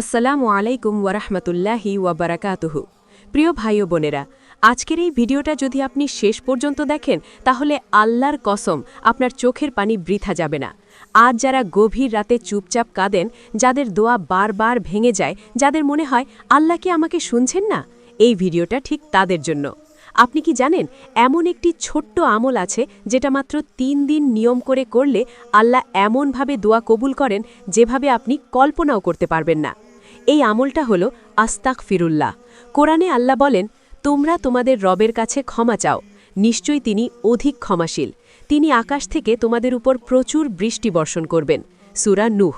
আসসালামু আলাইকুম ওয়ারাহমাতুল্লাহি ওয়াবারাকাতুহু। প্রিয় ভাই ও বোনেরা, আজকের এই ভিডিওটা যদি আপনি শেষ পর্যন্ত দেখেন, তাহলে আল্লাহর কসম আপনার চোখের পানি বৃথা যাবে না। আজ যারা গভীর রাতে চুপচাপ কাঁদেন, যাদের দোয়া বারবার ভেঙে যায়, যাদের মনে হয় আল্লাহ কি আমাকে শুনছেন না, এই ভিডিওটা ঠিক তাদের জন্য। আপনি কি জানেন, এমন একটি ছোট্ট আমল আছে যেটা মাত্র তিন দিন নিয়ম করে করলে আল্লাহ এমনভাবে দোয়া কবুল করেন যেভাবে আপনি কল্পনাও করতে পারবেন না। এই আমলটা হল আস্তাক ফিরুল্লাহ কোরআনে আল্লাহ বলেন, তোমরা তোমাদের রবের কাছে ক্ষমা চাও। নিশ্চয়ই তিনি অধিক ক্ষমাশীল। তিনি আকাশ থেকে তোমাদের উপর প্রচুর বৃষ্টি বর্ষণ করবেন। সুরা নুহ।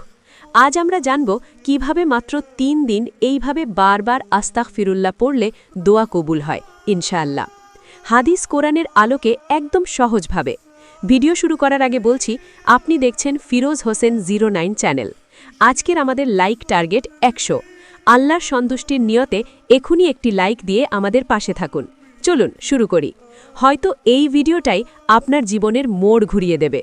আজ আমরা জানব কীভাবে মাত্র তিন দিন এইভাবে বারবার আস্তাক ফিরুল্লাহ পড়লে দোয়া কবুল হয়, ইনশাআল্লাহ। হাদিস কোরআনের আলোকে একদম সহজভাবে। ভিডিও শুরু করার আগে বলছি, আপনি দেখছেন ফিরোজ হোসেন জিরো চ্যানেল। আজকের আমাদের লাইক টার্গেট একশো। আল্লাহর সন্তুষ্টির নিয়তে এখনই একটি লাইক দিয়ে আমাদের পাশে থাকুন। চলুন শুরু করি। হয়তো এই ভিডিওটাই আপনার জীবনের মোড় ঘুরিয়ে দেবে।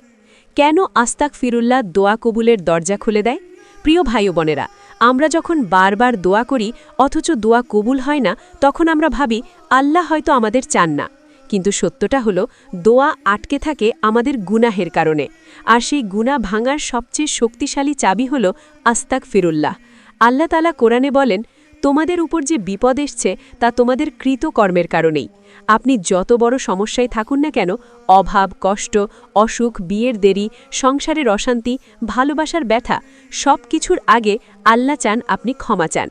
কেন আস্তাক ফিরুল্লাহ দোয়া কবুলের দরজা খুলে দেয়? প্রিয় ভাই বোনেরা, আমরা যখন বারবার দোয়া করি, অথচ দোয়া কবুল হয় না, তখন আমরা ভাবি, আল্লাহ হয়তো আমাদের চান না। কিন্তু সত্যটা হলো, দোয়া আটকে থাকে আমাদের গুনাহের কারণে। আর সেই গুণা ভাঙার সবচেয়ে শক্তিশালী চাবি হল আস্তাক ফিরুল্লাহ আল্লাহ তালা কোরআনে বলেন, তোমাদের উপর যে বিপদ এসছে, তা তোমাদের কৃতকর্মের কারণেই। আপনি যত বড় সমস্যায় থাকুন না কেন, অভাব, কষ্ট, অসুখ, বিয়ের দেরি, সংসারের অশান্তি, ভালোবাসার ব্যথা সব কিছুর আগে আল্লাহ চান আপনি ক্ষমা চান।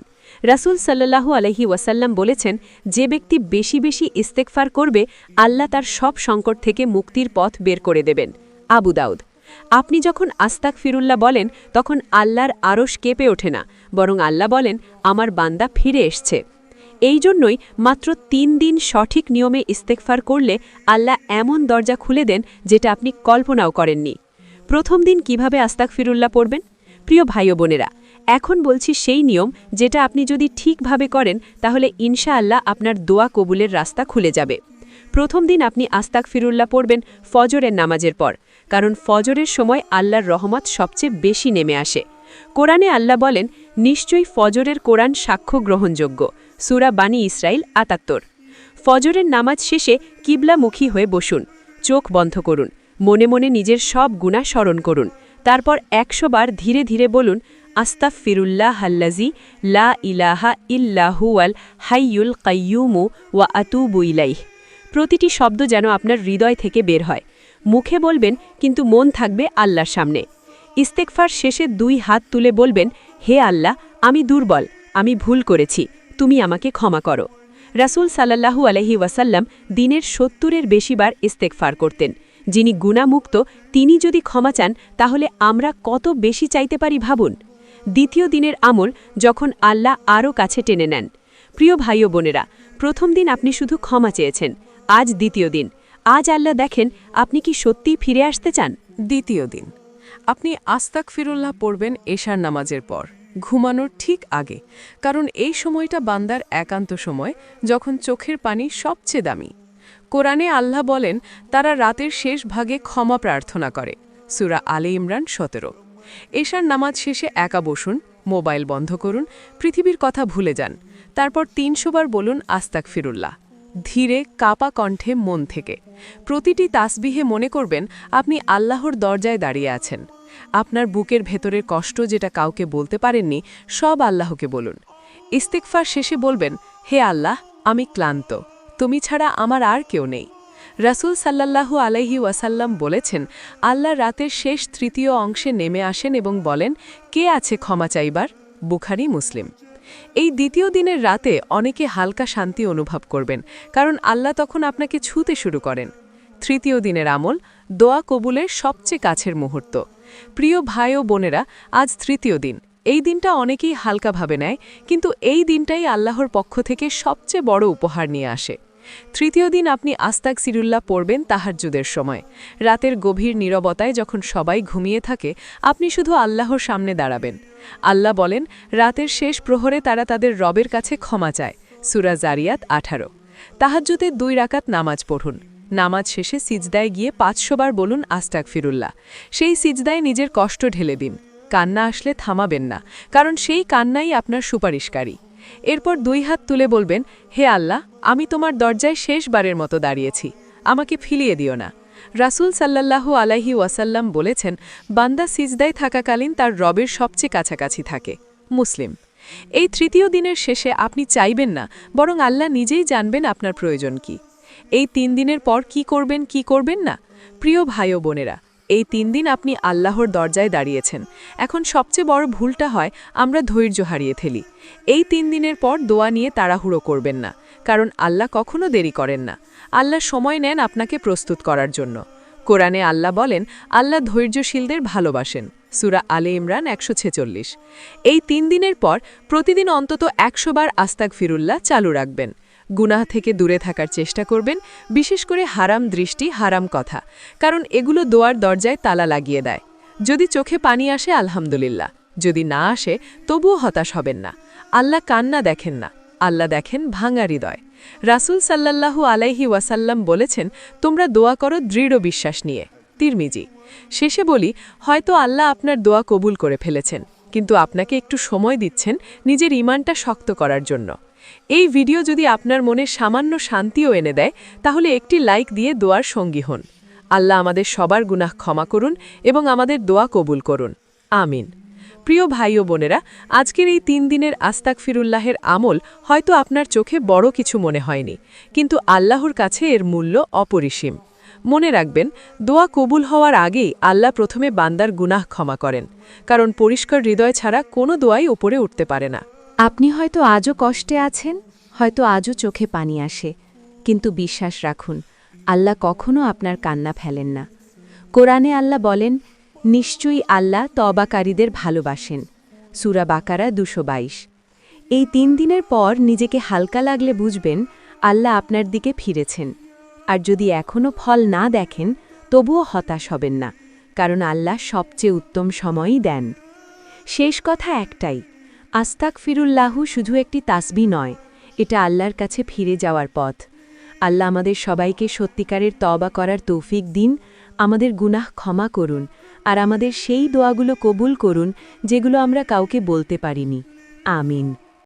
রাসুল সাল্লাহু আলহি ওয়াসাল্লাম বলেছেন, যে ব্যক্তি বেশি বেশি ইস্তেকফার করবে, আল্লাহ তার সব সংকট থেকে মুক্তির পথ বের করে দেবেন। আবু দাউদ, আপনি যখন আস্তাক ফিরুল্লাহ বলেন, তখন আল্লাহর আরশ কেঁপে ওঠে না, বরং আল্লাহ বলেন, আমার বান্দা ফিরে এসছে। এই জন্যই মাত্র তিন দিন সঠিক নিয়মে ইস্তেকফার করলে আল্লাহ এমন দরজা খুলে দেন, যেটা আপনি কল্পনাও করেননি। প্রথম দিন কীভাবে আস্তাক ফিরুল্লাহ পড়বেন? প্রিয় ভাই বোনেরা এখন বলছি সেই নিয়ম যেটা আপনি যদি ঠিকভাবে করেন, তাহলে ইনশাআল্লাহ আপনার দোয়া কবুলের রাস্তা খুলে যাবে। প্রথম দিন আপনি আস্তাক ফিরুল্লাহ পড়বেন ফজরের নামাজের পর, কারণ ফজরের সময় আল্লাহর রহমত সবচেয়ে বেশি নেমে আসে। কোরআনে আল্লাহ বলেন, নিশ্চয়ই ফজরের কোরআন সাক্ষ্য গ্রহণযোগ্য। সুরা বানী ইসরাইল আতাত্তর ফজরের নামাজ শেষে কিবলামুখী হয়ে বসুন, চোখ বন্ধ করুন, মনে মনে নিজের সব গুণা স্মরণ করুন, তারপর একশো বার ধীরে ধীরে বলুন আস্তাফ ফিরুল্লাহ হাল্লাজি লা ইলাহা ইল্লাহুয়াল হাইয়ুল কাইয়ুমু ওয়া আতুবু ইলাইহ। প্রতিটি শব্দ যেন আপনার হৃদয় থেকে বের হয়। মুখে বলবেন, কিন্তু মন থাকবে আল্লাহর সামনে। ইস্তেকফার শেষে দুই হাত তুলে বলবেন, হে আল্লাহ, আমি দুর্বল, আমি ভুল করেছি, তুমি আমাকে ক্ষমা করো। রাসুল সাল্লাহু আলহি ওয়াসাল্লাম দিনের সত্তরের বেশিবার ইস্তেকফার করতেন। যিনি গুণামুক্ত তিনি যদি ক্ষমা চান, তাহলে আমরা কত বেশি চাইতে পারি ভাবুন? দ্বিতীয় দিনের আমল যখন আল্লাহ আরও কাছে টেনে নেন। প্রিয় ভাই ও বোনেরা, প্রথম দিন আপনি শুধু ক্ষমা চেয়েছেন, আজ দ্বিতীয় দিন। আজ আল্লাহ দেখেন আপনি কি সত্যিই ফিরে আসতে চান? দ্বিতীয় দিন। আপনি আস্তাক ফিরুল্লাহ পড়বেন এশার নামাজের পর, ঘুমানোর ঠিক আগে, কারণ এই সময়টা বান্দার একান্ত সময়, যখন চোখের পানি সবচেয়ে দামি। কোরআনে আল্লাহ বলেন, তারা রাতের শেষ ভাগে ক্ষমা প্রার্থনা করে। সুরা আলে ইমরান সতেরো। এশার নামাজ শেষে একা বসুন, মোবাইল বন্ধ করুন, পৃথিবীর কথা ভুলে যান। তারপর তিনশোবার বলুন আস্তাক ফিরুল্লাহ ধীরে, কাপা কণ্ঠে, মন থেকে। প্রতিটি তাসবিহে মনে করবেন আপনি আল্লাহর দরজায় দাঁড়িয়ে আছেন। আপনার বুকের ভেতরের কষ্ট যেটা কাউকে বলতে পারেননি, সব আল্লাহকে বলুন। ইস্তেকফার শেষে বলবেন, হে আল্লাহ, আমি ক্লান্ত। তুমি ছাড়া আমার আর কেউ নেই। রাসুল সাল্লাল্লাহু আলাইহি ওয়াসাল্লাম বলেছেন, আল্লাহ রাতের শেষ তৃতীয় অংশে নেমে আসেন এবং বলেন, কে আছে ক্ষমা চাইবার? বুখারি, মুসলিম। এই দ্বিতীয় দিনের রাতে অনেকে হালকা শান্তি অনুভব করবেন, কারণ আল্লাহ তখন আপনাকে ছুতে শুরু করেন। তৃতীয় দিনের আমল, দোয়া কবুলের সবচেয়ে কাছের মুহূর্ত। প্রিয় ভাই ও বোনেরা, আজ তৃতীয় দিন। এই দিনটা অনেকেই হালকাভাবে নেয়, কিন্তু এই দিনটাই আল্লাহর পক্ষ থেকে সবচেয়ে বড় উপহার নিয়ে আসে। তৃতীয় দিন আপনি আস্তাক সিরুল্লাহ পড়বেন তাহাজ্জুদের সময়। রাতের গভীর নীরবতায় যখন সবাই ঘুমিয়ে থাকে, আপনি শুধু আল্লাহর সামনে দাঁড়াবেন। আল্লাহ বলেন, রাতের শেষ প্রহরে তারা তাদের রবের কাছে ক্ষমা চায়। সুরা জারিয়াত আঠারো। তাহাজ্জুতে দুই রাকাত নামাজ পড়ুন। নামাজ শেষে সিজদায় গিয়ে পাঁচশোবার বলুন আস্তাক ফিরুল্লাহ। সেই সিজদায় নিজের কষ্ট ঢেলে দিন। কান্না আসলে থামাবেন না, কারণ সেই কান্নাই আপনার সুপারিশকারী। এরপর দুই হাত তুলে বলবেন, হে আল্লাহ, আমি তোমার দরজায় শেষবারের মতো দাঁড়িয়েছি, আমাকে ফিলিয়ে দিও না। রাসূল সাল্লাল্লাহু আলাইহি ওয়াসাল্লাম বলেছেন, বান্দা সিজদায় থাকাকালীন তার রবের সবচেয়ে কাছাকাছি থাকে। মুসলিম। এই তৃতীয় দিনের শেষে আপনি চাইবেন না, বরং আল্লাহ নিজেই জানবেন আপনার প্রয়োজন কি। এই তিন দিনের পর কি করবেন কি করবেন না? প্রিয় ভাই বোনেরা এই তিন দিন আপনি আল্লাহর দরজায় দাঁড়িয়েছেন। এখন সবচেয়ে বড় ভুলটা হয়, আমরা ধৈর্য হারিয়ে ফেলি। এই তিন দিনের পর দোয়া নিয়ে তাড়াহুড়ো করবেন না, কারণ আল্লাহ কখনো দেরি করেন না। আল্লাহ সময় নেন আপনাকে প্রস্তুত করার জন্য। কোরআনে আল্লাহ বলেন, আল্লাহ ধৈর্যশীলদের ভালোবাসেন। সুরা আলে ইমরান একশো ছেচল্লিশ। এই তিন দিনের পর প্রতিদিন অন্তত একশো বার আস্তাক ফিরুল্লাহ চালু রাখবেন। গুনাহ থেকে দূরে থাকার চেষ্টা করবেন, বিশেষ করে হারাম দৃষ্টি, হারাম কথা, কারণ এগুলো দোয়ার দরজায় তালা লাগিয়ে দেয়। যদি চোখে পানি আসে, আলহামদুলিল্লাহ, যদি না আসে, তবুও হতাশ হবেন না। আল্লাহ কান্না দেখেন না, আল্লাহ দেখেন ভাঙা হৃদয়। রাসুল সাল্লাল্লাহু আলাইহি ওয়াসাল্লাম বলেছেন, তোমরা দোয়া করো দৃঢ় বিশ্বাস নিয়ে। তিরমিজি, শেষে বলি, হয়তো আল্লাহ আপনার দোয়া কবুল করে ফেলেছেন, কিন্তু আপনাকে একটু সময় দিচ্ছেন নিজের ইমানটা শক্ত করার জন্য। এই ভিডিও যদি আপনার মনে সামান্য শান্তিও এনে দেয়, তাহলে একটি লাইক দিয়ে দোয়ার সঙ্গী হন। আল্লাহ আমাদের সবার গুনাহ ক্ষমা করুন এবং আমাদের দোয়া কবুল করুন। আমিন। প্রিয় ভাই ও বোনেরা, আজকের এই তিন দিনের আস্তাক ফিরুল্লাহের আমল হয়তো আপনার চোখে বড় কিছু মনে হয়নি, কিন্তু আল্লাহর কাছে এর মূল্য অপরিসীম। মনে রাখবেন, দোয়া কবুল হওয়ার আগেই আল্লাহ প্রথমে বান্দার গুনাহ ক্ষমা করেন, কারণ পরিষ্কার হৃদয় ছাড়া কোনো দোয়াই ওপরে উঠতে পারে না। আপনি হয়তো আজও কষ্টে আছেন, হয়তো আজও চোখে পানি আসে। কিন্তু বিশ্বাস রাখুন, আল্লাহ কখনো আপনার কান্না ফেলেন না। কোরআনে আল্লাহ বলেন, নিশ্চয়ই আল্লাহ তবাকারীদের ভালোবাসেন। সুরা বাকারা দুশো এই তিন দিনের পর নিজেকে হালকা লাগলে বুঝবেন, আল্লাহ আপনার দিকে ফিরেছেন। আর যদি এখনও ফল না দেখেন, তবুও হতাশ হবেন না, কারণ আল্লাহ সবচেয়ে উত্তম সময়ই দেন। শেষ কথা একটাই আস্তাক ফিরুল্লাহু শুধু একটি তাসবি নয়, এটা আল্লাহর কাছে ফিরে যাওয়ার পথ। আল্লাহ আমাদের সবাইকে সত্যিকারের তবা করার তৌফিক দিন, আমাদের গুনাহ ক্ষমা করুন, আর আমাদের সেই দোয়াগুলো কবুল করুন, যেগুলো আমরা কাউকে বলতে পারিনি। আমিন।